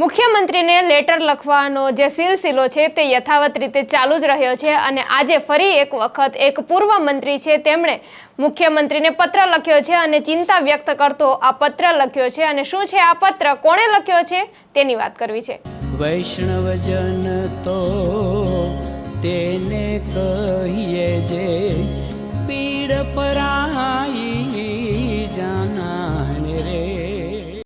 મુખ્યમંત્રીને લેટર લખવાનો જે સિલસિલો છે તે યથાવત રીતે ચાલુ જ રહ્યો છે અને આજે ફરી એક વખત એક પૂર્વ મંત્રી છે તેમણે મુખ્યમંત્રીને પત્ર લખ્યો છે અને ચિંતા વ્યક્ત કરતો આ પત્ર લખ્યો છે. અને શું છે આ પત્ર? કોણે લખ્યો છે? તેની વાત કરવી છે. વૈષ્ણવજન તો તેને કહીએ જે પીડ પરાઈ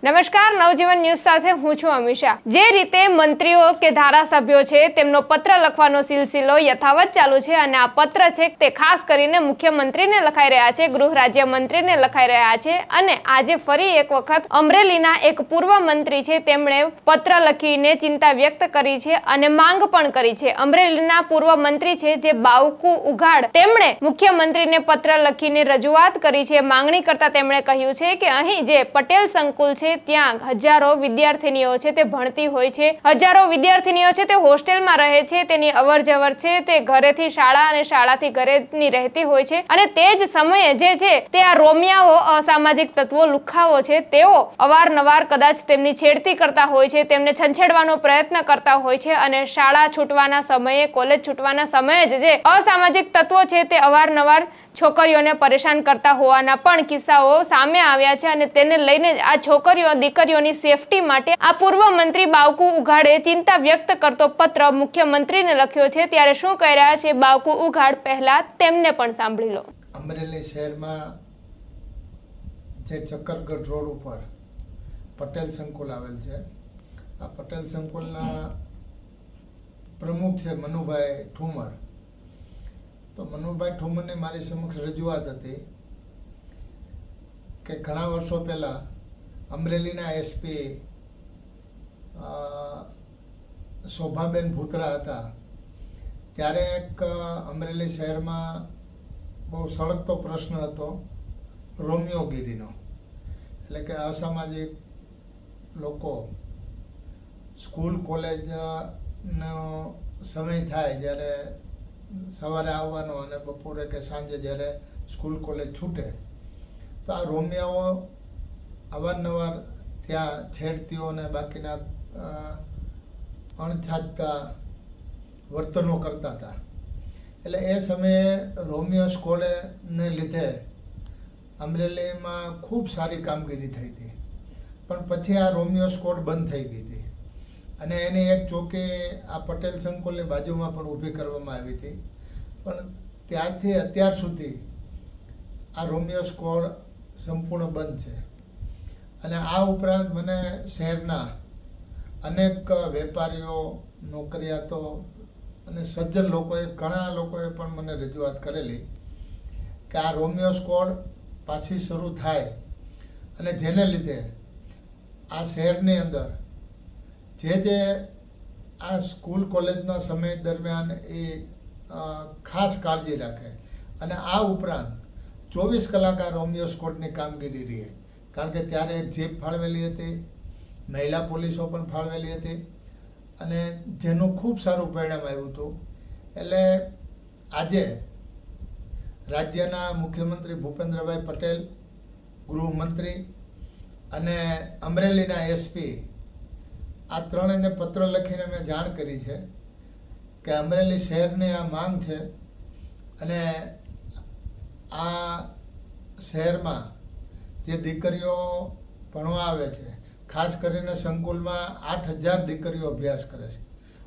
નમસ્કાર, નવજીવન ન્યૂઝ સાથે હું છું અમિષા. જે રીતે મંત્રીઓ કે ધારાસભ્યો છે, તેમનો પત્ર લખવાનો સિલસિલો યથાવત ચાલુ છે અને આ પત્ર છે તે ખાસ કરીને મુખ્યમંત્રીને લખાઈ રહ્યા છે, ગૃહ રાજ્ય મંત્રીને લખાઈ રહ્યા છે અને આજે ફરી એક વખત અમરેલીના એક પૂર્વ મંત્રી છે, તેમણે પત્ર લખીને ચિંતા વ્યક્ત કરી છે અને માંગ પણ કરી છે. અમરેલીના પૂર્વ મંત્રી છે જે બાવકુ ઉઘાડ, તેમણે મુખ્યમંત્રીને પત્ર લખીને રજૂઆત કરી છે. માંગણી કરતા તેમણે કહ્યું છે કે અહીં જે પટેલ સંકુલ છે ત્યાં હજારો વિદ્યાર્થીનીઓ છે તે ભણતી હોય છે. હજારો વિદ્યાર્થીનીઓ છે તે હોસ્ટેલમાં રહે છે. તેની અવર જવર છે તે ઘરેથી શાળા અને શાળાથી ઘરેની રહેતી હોય છે. અને તે જ સમયે જે છે તે આ રોમિયાઓ અસામાજિક તત્વો લુખાઓ છે તેઓ અવારનવાર કદાચ તેમની છેડતી કરતા હોય છે, તેમને છંછેડવાનો પ્રયત્ન કરતા હોય છે અને શાળા છૂટવાના સમયે, કોલેજ છૂટવાના સમયે જ જે અસામાજિક તત્વો છે તે અવારનવાર છોકરીઓને પરેશાન કરતા હોવાના પણ કિસ્સાઓ સામે આવ્યા છે અને તેને લઈને આ છોકરીઓ દીકરીઓની સેફટી માટે આ પૂર્વ મંત્રી બાવકુ ઉઘાડે ચિંતા વ્યક્ત કરતો પત્ર મુખ્યમંત્રીને લખ્યો છે. ત્યારે શું કહી રહ્યા છે બાવકુ ઉઘાડ પહેલા તેમને પણ સાંભળી લો. અમરેલી શહેરમાં જે ચક્કરગઢ રોડ ઉપર પટેલ સંકુલ આવેલ છે. આ પટેલ સંકુલના પ્રમુખ છે મનુભાઈ ઠુમર. તો મનુભાઈ ઠુમરને મારી સમક્ષ રજૂઆત હતી કે ઘણા વર્ષો પહેલાં અમરેલીના એસપી શોભાબેન ભૂતરા હતા. ત્યારે એક અમરેલી શહેરમાં બહુ સળગતો પ્રશ્ન હતો રોમિયોગીરીનો એટલે કે અસામાજિક લોકો સ્કૂલ, કોલેજનો સમય થાય જ્યારે સવારે આવવાનો અને બપોરે કે સાંજે જ્યારે સ્કૂલ, કોલેજ છૂટે. તો આ રોમિયાઓ અવારનવાર ત્યાં છેડતીઓને બાકીના અણછાજતા વર્તનો કરતા હતા. એટલે એ સમયે રોમિયો સ્કોલેને લીધે અમરેલીમાં ખૂબ સારી કામગીરી થઈ હતી. પણ પછી આ રોમિયો સ્કોડ બંધ થઈ ગઈ હતી. અને એની એક ચોકી આ પટેલ સંકુલની બાજુમાં પણ ઊભી કરવામાં આવી હતી. પણ ત્યારથી અત્યાર સુધી આ રોમિયો સ્કોડ સંપૂર્ણ બંધ છે. અને આ ઉપરાંત મને શહેરના અનેક વેપારીઓ, નોકરિયાતો અને સજ્જન લોકોએ, ઘણા લોકોએ પણ મને રજૂઆત કરેલી કે આ રોમિયો સ્કોડ પાછી શરૂ થાય અને જેને લીધે આ શહેરની અંદર જે જે આ સ્કૂલ કોલેજના સમય દરમિયાન એ ખાસ કાળજી રાખે અને આ ઉપરાંત ચોવીસ કલાક આ રોમિયો સ્કોડની કામગીરી રહે. કારણ કે ત્યારે જીપ ફાળવેલી હતી, મહિલા પોલીસો પણ ફાળવેલી હતી અને જેનું ખૂબ સારું પરિણામ આવ્યું હતું. એટલે આજે રાજ્યના મુખ્યમંત્રી ભૂપેન્દ્રભાઈ પટેલ, ગૃહમંત્રી અને અમરેલીના એસપી આ ત્રણેયને પત્ર લખીને મેં જાણ કરી છે કે અમરેલી શહેરની આ માંગ છે અને આ શહેરમાં જે દીકરીઓ ભણવા આવે છે, ખાસ કરીને સંકુલમાં આઠ હજાર દીકરીઓ અભ્યાસ કરે છે.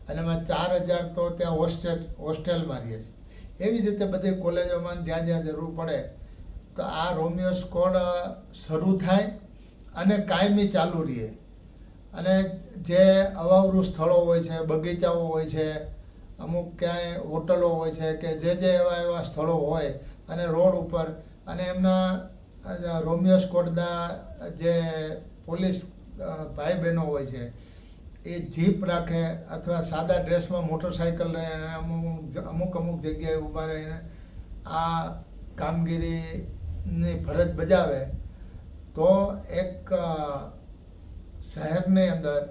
અને એમાં ચાર હજાર તો ત્યાં હોસ્ટેલ, હોસ્ટેલમાં રહે છે. એવી રીતે બધી કોલેજોમાં જ્યાં જ્યાં જરૂર પડે, તો આ રોમિયો સ્કોડ શરૂ થાય અને કાયમી ચાલુ રહે. અને જે અવાવરું સ્થળો હોય છે, બગીચાઓ હોય છે, અમુક ક્યાંય હોટલો હોય છે કે જે જે એવા એવા સ્થળો હોય અને રોડ ઉપર અને એમના રોમિયો સ્કોડના જે પોલીસ ભાઈ બહેનો હોય છે, એ જીપ રાખે અથવા સાદા ડ્રેસમાં મોટરસાઇકલ રહે અને અમુક અમુક અમુક જગ્યાએ ઊભા રહીને આ કામગીરીની ફરજ બજાવે, તો એક શહેરની અંદર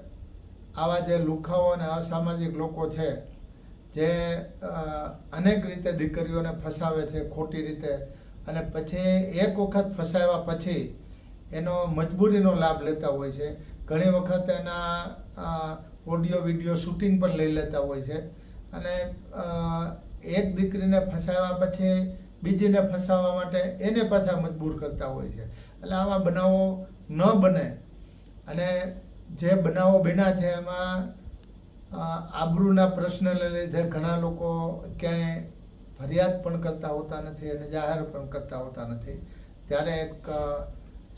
આવા જે લુખાઓ અને અસામાજિક લોકો છે, જે અનેક રીતે દીકરીઓને ફસાવે છે, ખોટી રીતે અને પછી એક વખત ફસાવ્યા પછી એનો મજબૂરીનો લાભ લેતા હોય છે. ઘણી વખત એના ઓડિયો, વીડિયો શૂટિંગ પણ લઈ લેતા હોય છે. અને એક દીકરીને ફસાવ્યા પછી બીજીને ફસાવવા માટે એને પાછા મજબૂર કરતા હોય છે. એટલે આવા બનાવો ન બને. અને જે બનાવો બન્યા છે એમાં આબરૂના પ્રશ્નને લીધે ઘણા લોકો ક્યાંય ફરિયાદ પણ કરતા હોતા નથી અને જાહેર પણ કરતા હોતા નથી. ત્યારે એક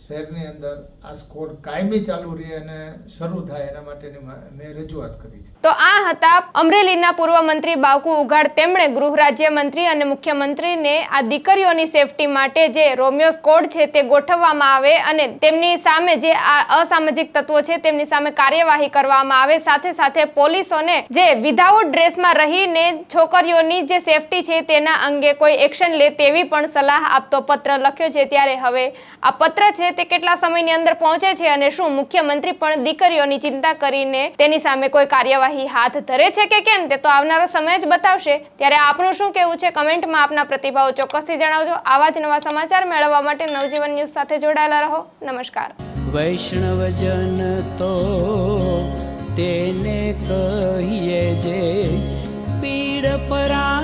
શહેરની અંદર આ સ્કોડ કાયમી ચાલુ રહે અને શરૂ થાય એના માટેની મેં રજૂઆત કરી છે. તો આ હતા અમરેલીના પૂર્વ મંત્રી બાવકુ ઉઘાડ. તેમણે ગૃહ રાજ્ય મંત્રી અને મુખ્યમંત્રીને આ દીકરીઓની સેફટી માટે જે રોમિયો સ્કોડ છે તે ગોઠવવામાં આવે અને તેમની સામે જે આ અસામાજિક તત્વો છે તેમની સામે કાર્યવાહી કરવામાં આવે. સાથે સાથે પોલીસોને જે વિધાઉટ ડ્રેસમાં રહીને છોકરીઓની જે સેફટી છે તેના અંગે કોઈ એક્શન લે તેવી પણ સલાહ આપતો પત્ર લખ્યો છે. ત્યારે હવે આ પત્ર છે તે કેટલા સમયની અંદર પહોંચે છે અને શું મુખ્યમંત્રી પણ દીકરીઓની ચિંતા કરીને તેની સામે કોઈ કાર્યવાહી હાથ ધરે છે કે કેમ તે તો આવનારો સમય જ બતાવશે. ત્યારે આપનું શું કહેવું છે? કમેન્ટમાં આપના પ્રતિભાવો ચોક્કસથી જણાવજો. આવા જ નવા સમાચાર મેળવવા માટે નવજીવન ન્યૂઝ સાથે જોડાયેલા રહો. નમસ્કાર. વૈષ્ણવજન તો તેને કહીએ જે પીડ પરા